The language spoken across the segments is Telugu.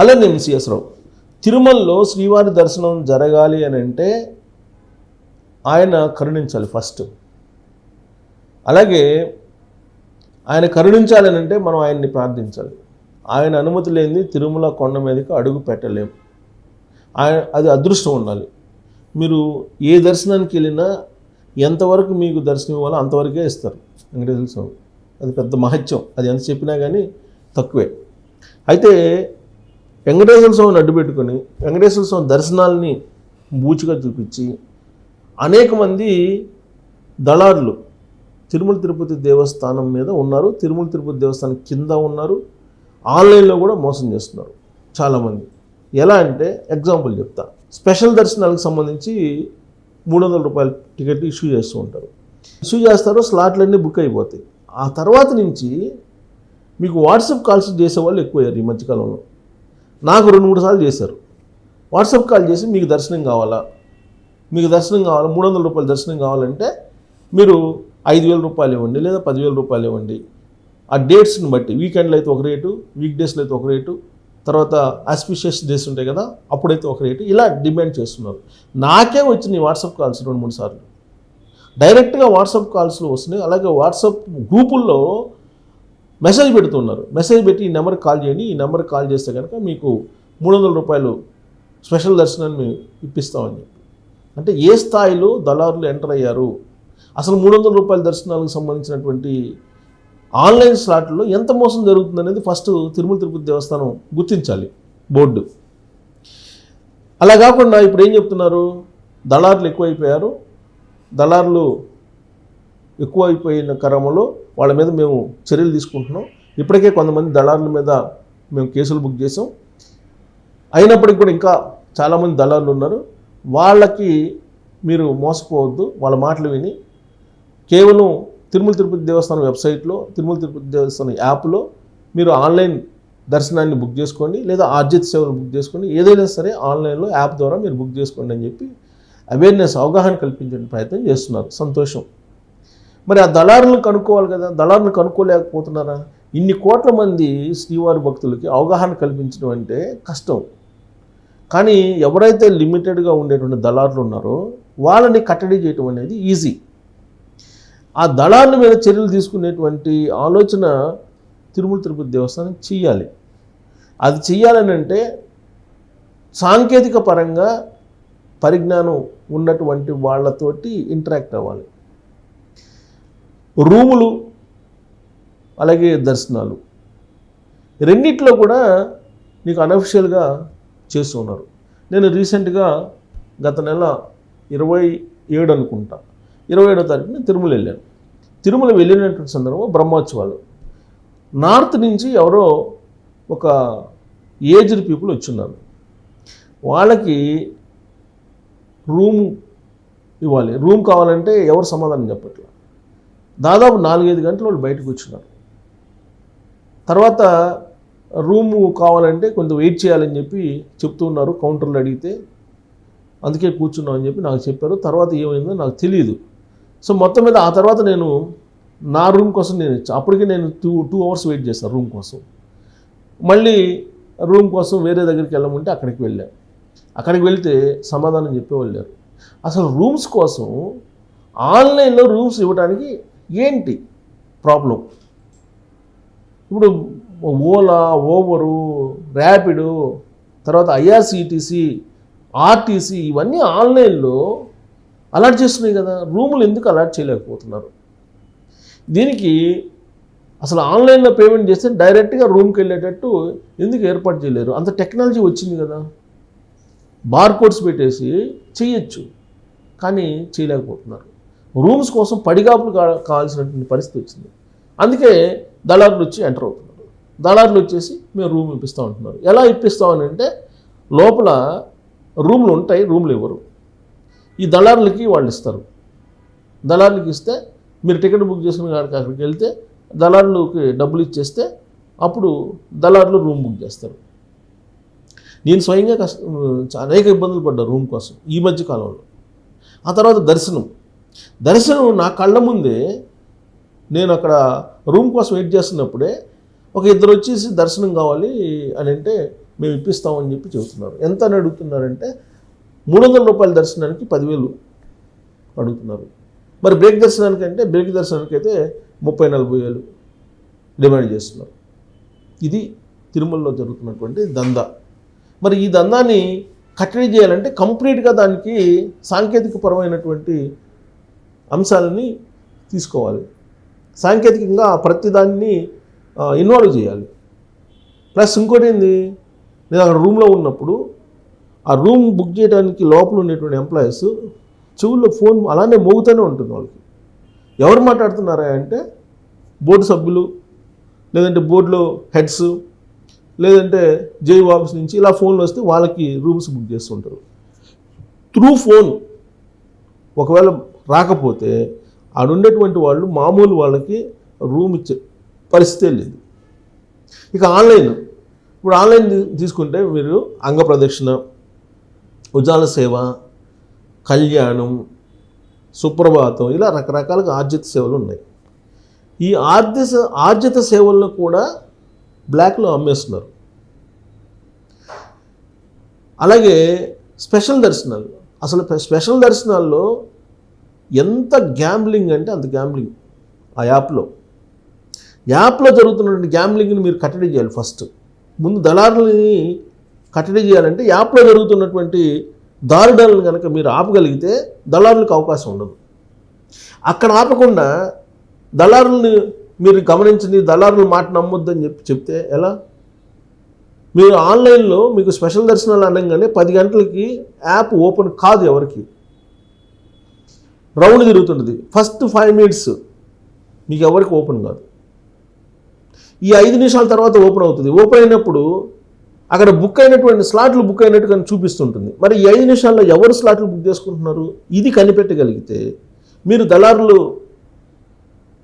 హలో నేను సిఎస్ రావు. తిరుమలలో శ్రీవారి దర్శనం జరగాలి అని అంటే ఆయన కరుణించాలి ఫస్ట్. అలాగే ఆయన కరుణించాలని అంటే మనం ఆయన్ని ప్రార్థించాలి. ఆయన అనుమతి లేనిది తిరుమల కొండ మీదకి అడుగు పెట్టలేము ఆయన అది అదృష్టం ఉండాలి. మీరు ఏ దర్శనానికి వెళ్ళినా ఎంతవరకు మీకు దర్శనం ఇవ్వాలో అంతవరకే ఇస్తారు. వెంకటేశ్వర స్వామి. అది పెద్ద మహత్యం. అది ఎంత చెప్పినా కానీ తక్కువే. అయితే వెంకటేశ్వర స్వామిని అడ్డు పెట్టుకొని వెంకటేశ్వర స్వామి దర్శనాల్ని బూచిగా చూపించి అనేక మంది దళారులు తిరుమల తిరుపతి దేవస్థానం మీద ఉన్నారు. తిరుమల తిరుపతి దేవస్థానం కింద ఉన్నారు. ఆన్లైన్లో కూడా మోసం చేస్తున్నారు చాలామంది. ఎలా అంటే ఎగ్జాంపుల్ చెప్తా. స్పెషల్ దర్శనాలకు సంబంధించి మూడు వందల రూపాయల టికెట్ ఇష్యూ చేస్తూ ఉంటారు. ఇష్యూ చేస్తారు స్లాట్లన్నీ బుక్ అయిపోతాయి. ఆ తర్వాత నుంచి మీకు వాట్సాప్ కాల్స్ చేసేవాళ్ళు ఎక్కువయ్యారు ఈ మధ్యకాలంలో. నాకు రెండు మూడు సార్లు చేశారు. వాట్సాప్ కాల్ చేసి మీకు దర్శనం కావాలా? మీకు దర్శనం కావాలా? మూడు వందల రూపాయలు దర్శనం కావాలంటే మీరు ఐదు వేల రూపాయలు ఇవ్వండి లేదా పదివేల రూపాయలు ఇవ్వండి. ఆ డేట్స్ని బట్టి వీకెండ్లో అయితే ఒక రేటు వీక్ డేస్లో అయితే ఒక రేటు తర్వాత ఆస్పిషియస్ డేస్ ఉంటాయి కదా అప్పుడైతే ఒక రేటు ఇలా డిమాండ్ చేస్తున్నారు. నాకే వచ్చినాయి వాట్సాప్ కాల్స్ రెండు మూడు సార్లు. డైరెక్ట్గా వాట్సాప్ కాల్స్లో వస్తున్నాయి అలాగే వాట్సాప్ గ్రూపుల్లో మెసేజ్ పెడుతున్నారు. మెసేజ్ పెట్టి ఈ నెంబర్కి కాల్ చేయండి. ఈ నెంబర్కి కాల్ చేస్తే కనుక మీకు మూడు వందల రూపాయలు స్పెషల్ దర్శనాన్ని మేము ఇప్పిస్తామని చెప్పి. అంటే ఏ స్థాయిలో దళారులు ఎంటర్ అయ్యారు? అసలు మూడు వందల రూపాయల దర్శనాలకు సంబంధించినటువంటి ఆన్లైన్ స్లాట్లో ఎంత మోసం జరుగుతుంది అనేది ఫస్ట్ తిరుమల తిరుపతి దేవస్థానం గుర్తించాలి. బోర్డు. అలా కాకుండా ఇప్పుడు ఏం చెప్తున్నారు? దళారులు ఎక్కువైపోయారు. దళారులు ఎక్కువ అయిపోయిన క్రమంలో వాళ్ళ మీద మేము చర్యలు తీసుకుంటున్నాం. ఇప్పటికే కొంతమంది దళారుల మీద మేము కేసులు బుక్ చేసాం అయినప్పటికీ కూడా ఇంకా చాలామంది దళారులు ఉన్నారు. వాళ్ళకి మీరు మోసపోవద్దు. వాళ్ళ మాటలు విని కేవలం తిరుమల తిరుపతి దేవస్థానం వెబ్సైట్లో తిరుమల తిరుపతి దేవస్థానం యాప్లో మీరు ఆన్లైన్ దర్శనాన్ని బుక్ చేసుకోండి లేదా ఆర్జిత సేవలు బుక్ చేసుకోండి. ఏదైనా సరే ఆన్లైన్లో యాప్ ద్వారా మీరు బుక్ చేసుకోండి అని చెప్పి అవేర్నెస్ అవగాహన కల్పించే ప్రయత్నం చేస్తున్నారు. సంతోషం. మరి ఆ దళారులను కనుక్కోవాలి కదా? దళారులను కనుక్కోలేకపోతున్నారా? ఇన్ని కోట్ల మంది శ్రీవారి భక్తులకి అవగాహన కల్పించడం అంటే కష్టం. కానీ ఎవరైతే లిమిటెడ్గా ఉండేటువంటి దళారులు ఉన్నారో వాళ్ళని కట్టడి చేయటం అనేది ఈజీ. ఆ దళారుల మీద చర్యలు తీసుకునేటువంటి ఆలోచన తిరుమల తిరుపతి దేవస్థానం చెయ్యాలి. అది చెయ్యాలని అంటే సాంకేతిక పరంగా పరిజ్ఞానం ఉన్నటువంటి వాళ్ళతోటి ఇంటరాక్ట్ అవ్వాలి. రూములు అలాగే దర్శనాలు. రెండిట్లో కూడా నీకు అనఫిషియల్గా చేస్తున్నారు నేను రీసెంట్గా గత నెల ఇరవై ఏడు అనుకుంటా. ఇరవై ఏడో తారీఖున తిరుమల వెళ్ళాను. తిరుమల వెళ్ళినటువంటి సందర్భం బ్రహ్మోత్సవాలు. నార్త్ నుంచి ఎవరో ఒక ఏజ్డ్ పీపుల్ వచ్చున్నారు. వాళ్ళకి రూమ్ ఇవ్వాలి. రూమ్ కావాలంటే ఎవరు సమాధానం చెప్పట్లేదు దాదాపు నాలుగైదు గంటలు వాళ్ళు బయటకు వచ్చినారు తర్వాత రూము కావాలంటే కొంత వెయిట్ చేయాలని చెప్పి చెప్తూ ఉన్నారు కౌంటర్లో అడిగితే. అందుకే కూర్చున్నామని చెప్పి నాకు చెప్పారు. తర్వాత ఏమైందో నాకు తెలియదు సో మొత్తం మీద ఆ తర్వాత నేను నా రూమ్ కోసం నేను అప్పటికే నేను టూ టూ అవర్స్ వెయిట్ చేస్తాను రూమ్ కోసం. మళ్ళీ రూమ్ కోసం వేరే దగ్గరికి వెళ్ళమంటే అక్కడికి వెళ్ళాను అక్కడికి వెళ్తే సమాధానం చెప్పేవాళ్ళు లేరు. అసలు రూమ్స్ కోసం ఆన్లైన్లో రూమ్స్ ఇవ్వడానికి ఏంటి ప్రాబ్లం? ఇప్పుడు ఓలా ఓవరు ర్యాపిడో తర్వాత ఐఆర్సిటీసీ ఆర్టీసీ ఇవన్నీ ఆన్లైన్లో అలాట్ చేస్తున్నాయి కదా. రూములు ఎందుకు అలాట్ చేయలేకపోతున్నారు? దీనికి అసలు ఆన్లైన్లో పేమెంట్ చేస్తే డైరెక్ట్గా రూమ్కి వెళ్ళేటట్టు ఎందుకు ఏర్పాటు చేయలేరు? అంత టెక్నాలజీ వచ్చింది కదా. బార్కోడ్స్ పెట్టేసి చేయొచ్చు కానీ చేయలేకపోతున్నారు. రూమ్స్ కోసం పడిగాపులు కా కావాల్సినటువంటి పరిస్థితి వచ్చింది. అందుకే దళారులు వచ్చి ఎంటర్ అవుతున్నారు. దళారులు వచ్చేసి మేము రూమ్ ఇప్పిస్తూ ఉంటున్నారు ఎలా ఇప్పిస్తామని అంటే లోపల రూమ్లు ఉంటాయి రూమ్లు ఇవ్వరు. ఈ దళారులకి వాళ్ళు ఇస్తారు. దళారులకి ఇస్తే మీరు టికెట్ బుక్ చేసుకుని కాడికి అక్కడికి వెళ్తే దళారులకి డబ్బులు ఇచ్చేస్తే అప్పుడు దళారులు రూమ్ బుక్ చేస్తారు. నేను స్వయంగా కష్ట అనేక ఇబ్బందులు పడ్డా రూమ్ కోసం ఈ మధ్య కాలంలో. ఆ తర్వాత దర్శనం. దర్శనం నా కళ్ళ ముందే నేను అక్కడ రూమ్ కోసం వెయిట్ చేస్తున్నప్పుడే ఒక ఇద్దరు వచ్చేసి దర్శనం కావాలి అని అంటే మేము ఇప్పిస్తామని చెప్పి చెబుతున్నారు. ఎంత అని అడుగుతున్నారంటే మూడు వందల రూపాయల దర్శనానికి పదివేలు అడుగుతున్నారు. మరి బ్రేక్ దర్శనానికి అంటే బ్రేక్ దర్శనానికి అయితే ముప్పై నలభై వేలు డిమాండ్ చేస్తున్నారు. ఇది తిరుమలలో జరుగుతున్నటువంటి దందా. మరి ఈ దందాన్ని కట్టడి చేయాలంటే కంప్లీట్గా దానికి సాంకేతికపరమైనటువంటి అంశాలని తీసుకోవాలి. సాంకేతికంగా ప్రతి దాన్ని ఇన్వాల్వ్ చేయాలి. ప్లస్ ఇంకోటి ఏంది? నేను అక్కడ రూమ్లో ఉన్నప్పుడు ఆ రూమ్ బుక్ చేయడానికి లోపల ఉండేటువంటి ఎంప్లాయీస్ చెవుల్లో ఫోన్ అలానే మోగుతూనే ఉంటుంది వాళ్ళకి. ఎవరు మాట్లాడుతున్నారా అంటే బోర్డు సభ్యులు లేదంటే బోర్డులో హెడ్స్ లేదంటే జేఈ ఆఫీస్ నుంచి ఇలా ఫోన్లు వస్తే వాళ్ళకి రూమ్స్ బుక్ చేస్తుంటారు త్రూ ఫోన్ ఒకవేళ రాకపోతే ఆడుండేటువంటి వాళ్ళు మామూలు వాళ్ళకి రూమ్ ఇచ్చే పరిస్థితే లేదు. ఇక ఆన్లైన్ ఇప్పుడు ఆన్లైన్ తీసుకుంటే మీరు అంగ ప్రదక్షిణ ఉజాల సేవ కళ్యాణం సుప్రభాతం ఇలా రకరకాలుగా ఆర్జిత సేవలు ఉన్నాయి. ఈ ఆర్జిత ఆర్జిత సేవలను కూడా బ్లాక్లో అమ్మేస్తున్నారు. అలాగే స్పెషల్ దర్శనాలు అసలు స్పెషల్ దర్శనాల్లో ఎంత గ్యాంబ్లింగ్ అంటే అంత గ్యాంబ్లింగ్ ఆ యాప్లో. యాప్లో జరుగుతున్నటువంటి గ్యాంబ్లింగ్ని మీరు కట్టడి చేయాలి ఫస్ట్. ముందు దళారులని కట్టడి చేయాలంటే యాప్లో జరుగుతున్నటువంటి దారుడాలను కనుక మీరు ఆపగలిగితే దళారులకు అవకాశం ఉండదు. అక్కడ ఆపకుండా దళారుల్ని మీరు గమనించండి దళారుల మాట నమ్మొద్దని చెప్పి చెప్తే ఎలా? మీరు ఆన్లైన్లో మీకు స్పెషల్ దర్శనాలు అనగానే పది గంటలకి యాప్ ఓపెన్ కాదు ఎవరికి. రౌండ్ తిరుగుతుంటుంది ఫస్ట్ ఫైవ్ మినిట్స్ మీకు ఎవరికి ఓపెన్ కాదు. ఈ ఐదు నిమిషాల తర్వాత ఓపెన్ అవుతుంది. ఓపెన్ అయినప్పుడు అక్కడ బుక్ అయినటువంటి స్లాట్లు బుక్ అయినట్టు కానీ చూపిస్తుంటుంది. మరి ఈ ఐదు నిమిషాల్లో ఎవరు స్లాట్లు బుక్ చేసుకుంటున్నారు? ఇది కనిపెట్టగలిగితే మీరు దళారులు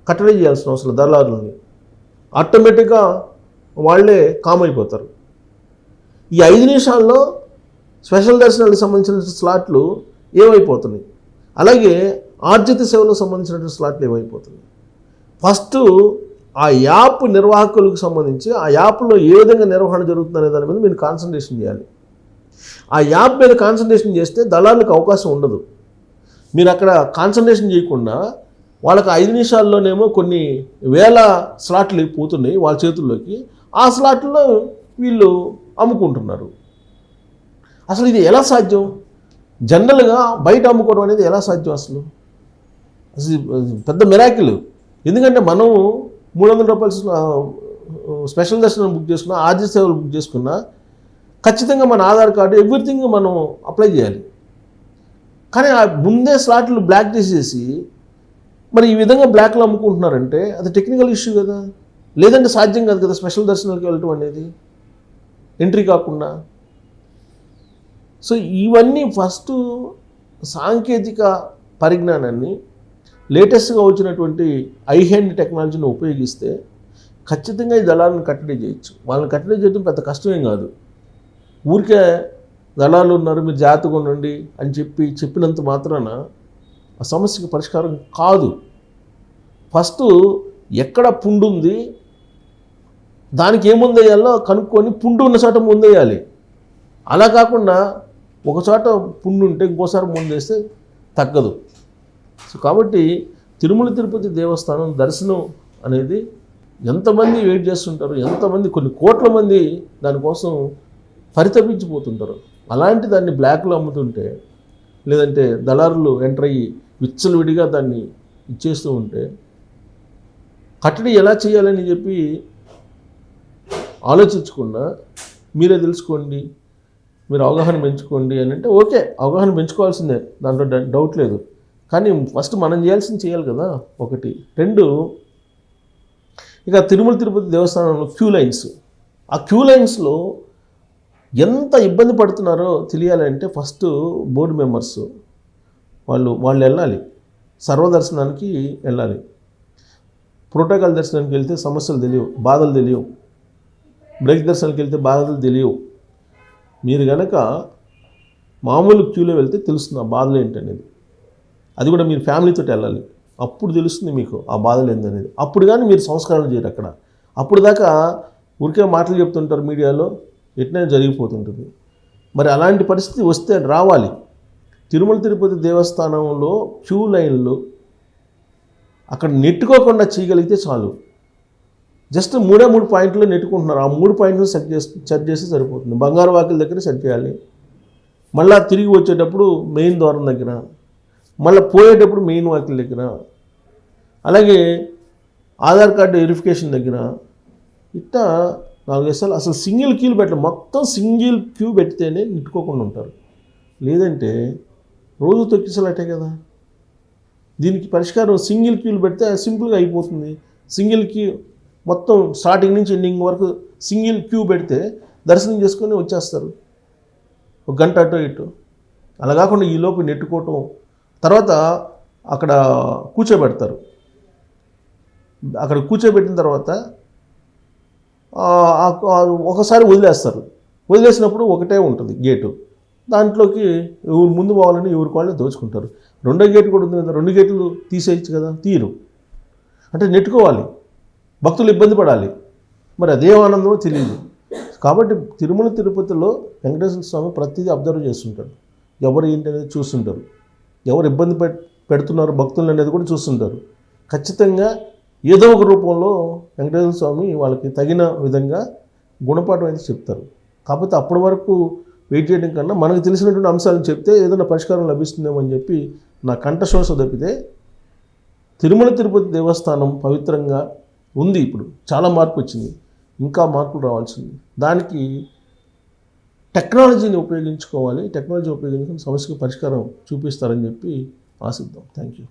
కట్టడి చేయాల్సిన అవసరం దళారులని. ఆటోమేటిక్గా వాళ్ళే కామ్ అయిపోతారు. ఈ ఐదు నిమిషాల్లో స్పెషల్ దర్శనాలకు సంబంధించిన స్లాట్లు ఏమైపోతున్నాయి? అలాగే ఆర్జిత సేవలకు సంబంధించినటువంటి స్లాట్లు ఏమైపోతుంది ఫస్ట్ ఆ యాప్ నిర్వాహకులకు సంబంధించి ఆ యాప్లో ఏ విధంగా నిర్వహణ జరుగుతుందనే దాని మీద మీరు కాన్సన్ట్రేషన్ చేయాలి. ఆ యాప్ మీద కాన్సన్ట్రేషన్ చేస్తే దళాలకు అవకాశం ఉండదు. మీరు అక్కడ కాన్సన్ట్రేషన్ చేయకుండా వాళ్ళకి ఐదు నిమిషాల్లోనేమో కొన్ని వేల స్లాట్లు పోతున్నాయి వాళ్ళ చేతుల్లోకి. ఆ స్లాట్లో వీళ్ళు అమ్ముకుంటున్నారు. అసలు ఇది ఎలా సాధ్యం? జనరల్గా బయట అమ్ముకోవడం అనేది ఎలా సాధ్యం అసలు? పెద్ద మిరాకిల్. ఎందుకంటే మనం మూడు వందల రూపాయలు స్పెషల్ దర్శనం బుక్ చేసుకున్నా ఆర్జీ సేవలు బుక్ చేసుకున్నా ఖచ్చితంగా మన ఆధార్ కార్డు ఎవ్రీథింగ్ మనం అప్లై చేయాలి. కానీ ఆ ముందే స్లాట్లు బ్లాక్ చేసేసి మరి ఈ విధంగా బ్లాక్లో అమ్ముకుంటున్నారంటే అది టెక్నికల్ ఇష్యూ కదా. లేదంటే సాధ్యం కాదు కదా స్పెషల్ దర్శనాలకు వెళ్ళటం అనేది. ఎంట్రీ కాకుండా. సో ఇవన్నీ ఫస్ట్ సాంకేతిక పరిజ్ఞానాన్ని లేటెస్ట్గా వచ్చినటువంటి ఐ హ్యాండ్ టెక్నాలజీని ఉపయోగిస్తే ఖచ్చితంగా ఈ దళాలను కట్టడి చేయొచ్చు. వాళ్ళని కట్టడి చేయడం పెద్ద కష్టమేం కాదు. ఊరికే దళాలు ఉన్నారు మీరు జాగ్రత్తగా ఉండండి అని చెప్పి చెప్పినంత మాత్రాన ఆ సమస్యకు పరిష్కారం కాదు. ఫస్ట్ ఎక్కడ పుండు ఉంది దానికి ఏముందేయాలో కనుక్కొని పుండు ఉన్న చోట ముందేయాలి. అలా కాకుండా ఒకచోట పుండు ఉంటే ఇంకోసారి ముందేస్తే తగ్గదు. సో కాబట్టి తిరుమల తిరుపతి దేవస్థానం దర్శనం అనేది ఎంతమంది వెయిట్ చేస్తుంటారు ఎంతమంది కొన్ని కోట్ల మంది దానికోసం పరితపించిపోతుంటారు. అలాంటి దాన్ని బ్లాక్లో అమ్ముతుంటే లేదంటే దళారులు ఎంటర్ అయ్యి విచ్చలవిడిగా దాన్ని ఇచ్చేస్తూ ఉంటే కట్టడి ఎలా చేయాలని చెప్పి ఆలోచించకుండా మీరే తెలుసుకోండి. మీరు అవగాహన పెంచుకోండి అని అంటే ఓకే అవగాహన పెంచుకోవాల్సిందే దాంట్లో డ- డౌట్ లేదు. కానీ ఫస్ట్ మనం చేయాల్సింది చేయాలి కదా ఒకటి. రెండు ఇక తిరుమల తిరుపతి దేవస్థానంలో క్యూ లైన్స్ ఆ క్యూ లైన్స్లో ఎంత ఇబ్బంది పడుతున్నారో తెలియాలంటే ఫస్ట్ బోర్డు మెంబర్స్ వాళ్ళు వాళ్ళు వెళ్ళాలి. సర్వదర్శనానికి వెళ్ళాలి. ప్రోటోకాల్ దర్శనానికి వెళ్తే సమస్యలు తెలియవు బాధలు తెలియవు. బ్రేక్ దర్శనానికి వెళ్తే బాధలు తెలియవు. మీరు కనుక మామూలు క్యూలో వెళ్తే తెలుస్తుంది ఆ బాధలు ఏంటనేది. అది కూడా మీరు ఫ్యామిలీతో వెళ్ళాలి. అప్పుడు తెలుస్తుంది మీకు ఆ బాధలు ఏందనేది. అప్పుడు కానీ మీరు సంస్కారాలు చేయరు అక్కడ. అప్పుడు దాకా ఊరికే మాటలు చెప్తుంటారు మీడియాలో ఎట్లయినా జరిగిపోతుంటుంది. మరి అలాంటి పరిస్థితి వస్తే రావాలి. తిరుమల తిరుపతి దేవస్థానంలో క్యూ లైన్లు అక్కడ నెట్టుకోకుండా చేయగలిగితే చాలు. జస్ట్ మూడే మూడు పాయింట్లు నెట్టుకుంటున్నారు. ఆ మూడు పాయింట్లు సెట్ చేసి సెట్ చేస్తే సరిపోతుంది. బంగారు వాకిల దగ్గర సెట్ చేయాలి. మళ్ళీ తిరిగి వచ్చేటప్పుడు మెయిన్ ద్వారం దగ్గర. మళ్ళీ పోయేటప్పుడు మెయిన్ వాకిల్ దగ్గర. అలాగే ఆధార్ కార్డు వెరిఫికేషన్ దగ్గర. ఇట్లా నాలుగు వేసాలు అసలు సింగిల్ క్యూలు పెట్టాలి. మొత్తం సింగిల్ క్యూ పెడితేనే నెట్టుకోకుండా ఉంటారు. లేదంటే రోజు తొక్కిసలాటే కదా. దీనికి పరిష్కారం సింగిల్ క్యూలు పెడితే సింపుల్గా అయిపోతుంది. సింగిల్ క్యూ మొత్తం స్టార్టింగ్ నుంచి ఎండింగ్ వరకు సింగిల్ క్యూ పెడితే దర్శనం చేసుకొని వచ్చేస్తారు. ఒక గంట అటు ఇటు. అలా కాకుండా ఈ లోపు నెట్టుకోవటం తర్వాత అక్కడ కూర్చోబెడతారు. అక్కడ కూర్చోబెట్టిన తర్వాత ఒకసారి వదిలేస్తారు. వదిలేసినప్పుడు ఒకటే ఉంటుంది గేటు దాంట్లోకి ఎవరు ముందు పోవాలని ఎవరికి వాళ్ళే దోచుకుంటారు. రెండో గేటు కూడా ఉంది కదా రెండు గేట్లు తీసేయచ్చు కదా తీరు అంటే నెట్టుకోవాలి భక్తులు ఇబ్బంది పడాలి. మరి అదే ఆనందమో తెలియదు. కాబట్టి తిరుమల తిరుపతిలో వెంకటేశ్వర స్వామి ప్రతిదీ అబ్జర్వ్ చేస్తుంటాడు. ఎవరు ఏంటి అనేది చూస్తుంటారు. ఎవరు ఇబ్బంది పెడుతున్నారు భక్తులు అనేది కూడా చూస్తుంటారు. ఖచ్చితంగా ఏదో ఒక రూపంలో వెంకటేశ్వర స్వామి వాళ్ళకి తగిన విధంగా గుణపాఠం అయితే చెప్తారు. కాకపోతే అప్పటి వరకు వెయిట్ చేయడం కన్నా మనకు తెలిసినటువంటి అంశాలను చెప్తే ఏదైనా పరిష్కారం లభిస్తుందేమో అని చెప్పి నా కంఠశోష తప్పితే తిరుమల తిరుపతి దేవస్థానం పవిత్రంగా ఉంది ఇప్పుడు. చాలా మార్పు వచ్చింది. ఇంకా మార్పులు రావాల్సింది. దానికి టెక్నాలజీని ఉపయోగించుకోవాలి. టెక్నాలజీ ఉపయోగించుకుని సమస్యకు పరిష్కారం చూపిస్తారని చెప్పి ఆశిద్దాం. Thank you